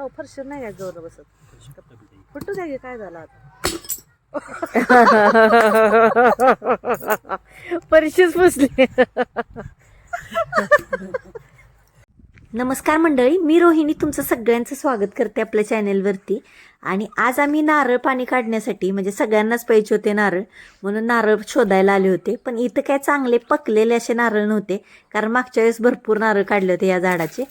तेव्हा फरशीर नाही काय जोर बसत. फुटू द्या काय झालं आता. परीक्षेच पुसली. नमस्कार मंडळी मी रोहिणी तुमचं सगळ्यांचं स्वागत करते आपल्या चॅनेलवरती. आणि आज आम्ही नारळ पाणी काढण्यासाठी म्हणजे सगळ्यांनाच पाहिजे होते नारळ म्हणून नारळ शोधायला आले होते. पण इथं काय चांगले पकलेले असे नारळ नव्हते कारण मागच्या वेळेस भरपूर नारळ काढले होते या झाडाचे.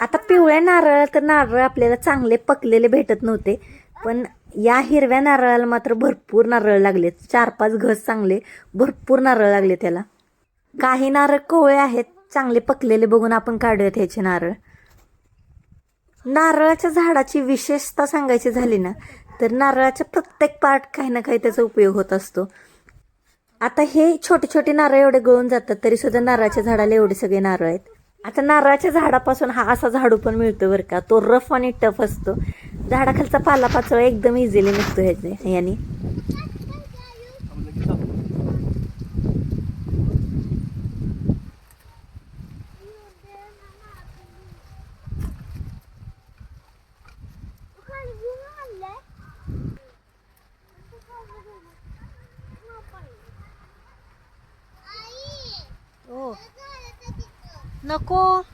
आता पिवळ्या नारळ तर नारळ आपल्याला चांगले पकलेले भेटत नव्हते पण या हिरव्या नारळाला मात्र भरपूर नारळ लागले चार पाच घस चांगले भरपूर नारळ लागले त्याला. काही नारळ कोवळे आहेत चांगले पकलेले बघून आपण काढूयात ह्याचे नारळ. नारळाच्या झाडाची विशेषता सांगायची झाली ना तर नारळाच्या प्रत्येक पार्ट काही ना काही त्याचा उपयोग होत असतो. आता हे छोटे छोटे नारळ एवढे गळून जातात तरी सुद्धा नारळाच्या झाडाला एवढे सगळे नारळ आहेत. आता नारळाच्या झाडापासून हा असा झाडू पण मिळतो बरं का. तो रफ आणि टफ असतो. झाडाखालचा पालापाचोळा एकदम इझिली निघतो ह्याचे याने Nako,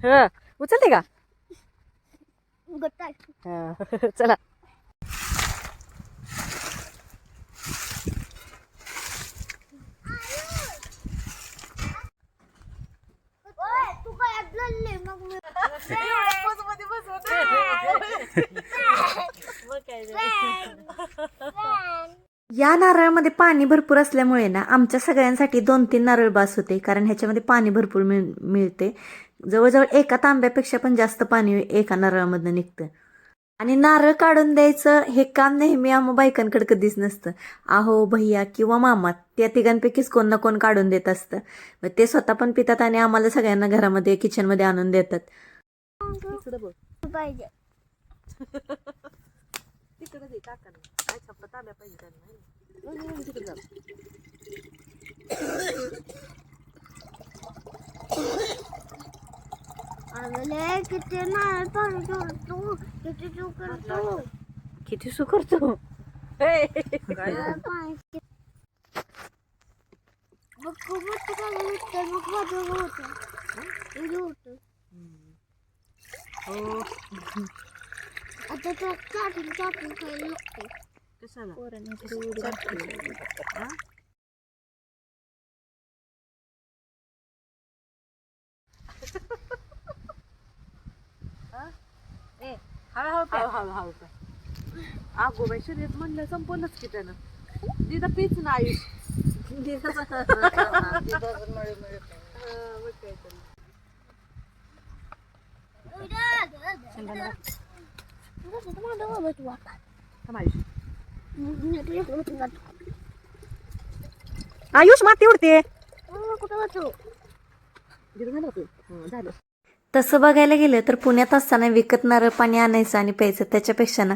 हा उचलते का? हा, चला. तू काय लढले मग मी या नारळामध्ये पाणी भरपूर असल्यामुळे ना आमच्या सगळ्यांसाठी दोन तीन नारळ बास होते कारण ह्याच्यामध्ये पाणी भरपूर मिळ मिळते. जवळजवळ एका तांब्यापेक्षा पण जास्त पाणी एका नारळामधनं निघतं. आणि नारळ काढून द्यायचं हे काम नेहमी आम्हा बायकांकडे कधीच नसतं. आहो भैया किंवा मामा त्या तिघांपैकीच कोण ना कोण काढून देत असतं. मग ते स्वतः पण पितात आणि आम्हाला सगळ्यांना घरामध्ये किचनमध्ये आणून देतात. पाहिजे. काय हं, अगले किती नारळ पाणी करतो किती तू करतो किती सु करतो पाणी मग खूप मोठं काय भेटतं मग माझं होतं होतं हो. आता तो चाटून चाटून खायला लागतो. कशाला? हळूहळू प्या. हळू हळू प्या. अगो बाई शर्यत म्हणलं संपवलंच की त्यानं. दिदा पीच ना आयुष दिदा आयुष माती उडते. कुठं वाचू झालं. तसं बघायला गेलं तर पुण्यात असताना विकत नारळ पाणी आणायचं आणि प्यायचं त्याच्यापेक्षा ना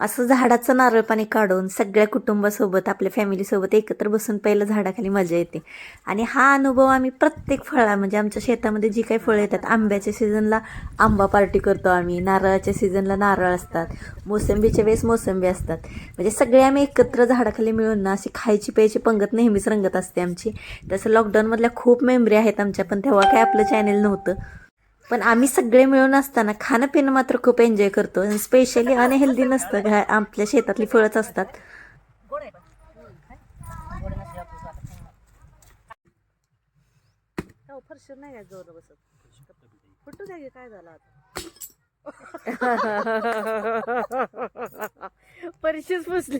असं झाडाचं नारळ पाणी काढून सगळ्या कुटुंबासोबत आपल्या फॅमिलीसोबत एकत्र बसून पहिलं झाडाखाली मजा येते. आणि हा अनुभव आम्ही प्रत्येक फळा म्हणजे आमच्या शेतामध्ये जी काही फळं येतात आंब्याच्या सीझनला आंबा पार्टी करतो आम्ही नारळाच्या सीझनला नारळ असतात मोसंबीच्या वेळेस मोसंबी असतात. म्हणजे सगळे आम्ही एकत्र झाडाखाली मिळून ना अशी खायची प्यायची पंगत नेहमीच रंगत असते आमची. तसं लॉकडाऊनमधल्या खूप मेमरी आहेत आमच्या पण तेव्हा काय आपलं चॅनेल नव्हतं. पण आम्ही सगळे मिळून असताना खाणं पिणं मात्र खूप एन्जॉय करतो. स्पेशली अनहेल्दी नसतं घा आपल्या शेतातली फळंच असतात. नाही काय जोर बसत? फुटू द्या की काय झालं आता? परीक्षेच पुसली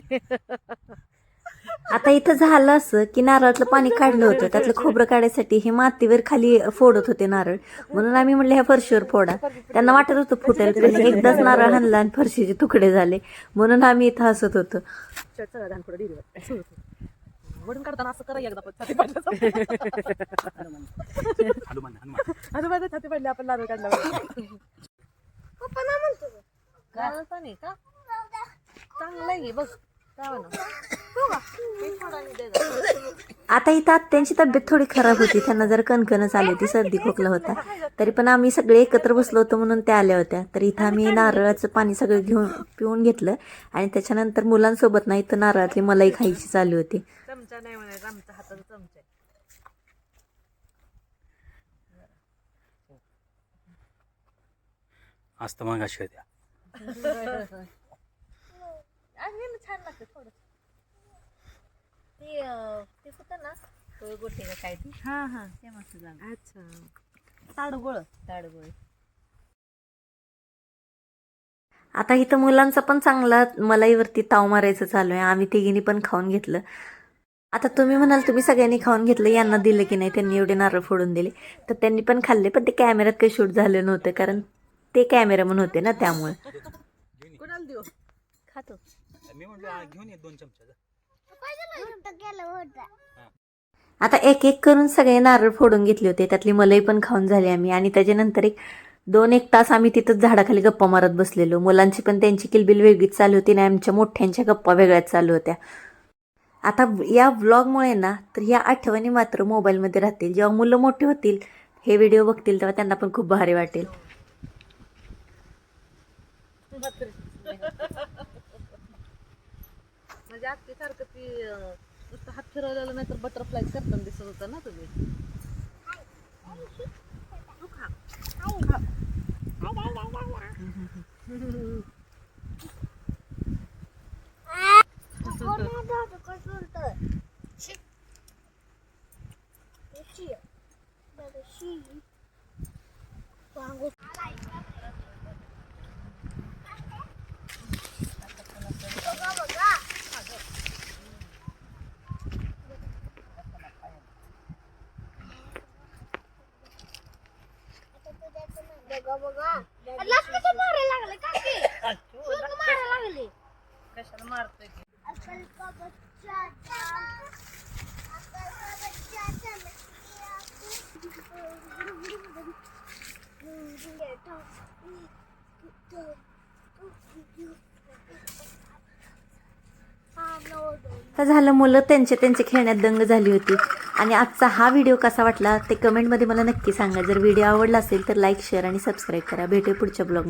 आता इथं झालं असं की नारळातलं पाणी काढलं होतं. त्यातलं खोबरं काढायसाठी हे मातीवर खाली फोडत होते नारळ. म्हणून आम्ही म्हणलं ह्या फरशीवर फोडा. त्यांना वाटत होतं फुटेल. पण एकदाच नारळ हाणला आणि फरशीचे तुकडे झाले. म्हणून आम्ही इथं हसत होतो. वडून काढताना असं करा एकदा छाती पडलं हनुमान छाती पडली आपण नारळ काढला चांगलं आहे बघ. आता इथं आत्यांची तब्येत थोडी खराब होती. त्यांना जर कणकणच आली होती सर्दी खोकला होता. तरी पण आम्ही सगळे एकत्र बसलो होतो म्हणून त्या आल्या होत्या. तर इथं आम्ही नारळाचं पाणी सगळं घेऊन पिऊन घेतलं. आणि त्याच्यानंतर मुलांसोबत ना इथं नारळातली मलाई खायची चालू होती. चमचा नाही म्हणायचं. आमच्या हाताचा चमचा असतं मग अशी द्या आणि ना छान लागतं थोडं ते ते होतं ना गोटे काय ती? हा हा ते मस्त झालं. अच्छा. ताडगोळ. ताडगोळी. आता इथं मुलांचा पण चांगला मलाईवरती ताव मारायचं चालू आहे. आम्ही तिघींनी पण खाऊन घेतलं. आता तुम्ही म्हणाल तुम्ही सगळ्यांनी खाऊन घेतलं. यांना दिलं की नाही त्यांनी एवढे नारळ फोडून दिले. तर त्यांनी पण खाल्ले पण ते कॅमेऱ्यात काही शूट झालं नव्हतं कारण ते कॅमेरामन होते ना त्यामुळे. कोणाला देऊ? खातो. मी म्हटलं घेऊन ये दोन चमचा जा. मोठं केलं होतं आता एक एक करून सगळे नारळ फोडून घेतले होते. त्यातली मलई पण खाऊन झाली आम्ही. आणि त्याच्यानंतर एक दोन एक तास आम्ही तिथंच झाडाखाली गप्पा मारत बसलेलो. मुलांची पण त्यांची किलबिल वेगळीच चालू होती आणि आमच्या मोठ्यांच्या गप्पा वेगळ्याच चालू होत्या. आता या व्लॉगमुळे ना तर या आठवणी मात्र मोबाईलमध्ये राहतील. जेव्हा मुलं मोठी होतील हे व्हिडिओ बघतील तेव्हा त्यांना पण खूप भारी वाटेल. म्हणजे आजची सारखं ती अं, नुसतं हात फिरवलेलं नाही तर बटरफ्लाय करताना दिसत होतं ना तुम्ही तू खा. कोण नाही दादा कसं बोलतोय? शी. शी. दादा, शी. वांगू. बघा, बघा. बघा बघा लास्ट कसं मारायला लागले का की शुल्क मारायला लागले कशाला मारतोय ती? अकल का बच्चा था अकल का बच्चा था तर झालं मुलं त्यांचे त्यांचे खेळण्यात दंग झाली होती. आणि आजचा हा व्हिडिओ कसा वाटला ते कमेंटमध्ये मला नक्की सांगा. जर व्हिडिओ आवडला असेल तर लाईक शेअर आणि सबस्क्राईब करा. भेटे पुढच्या ब्लॉग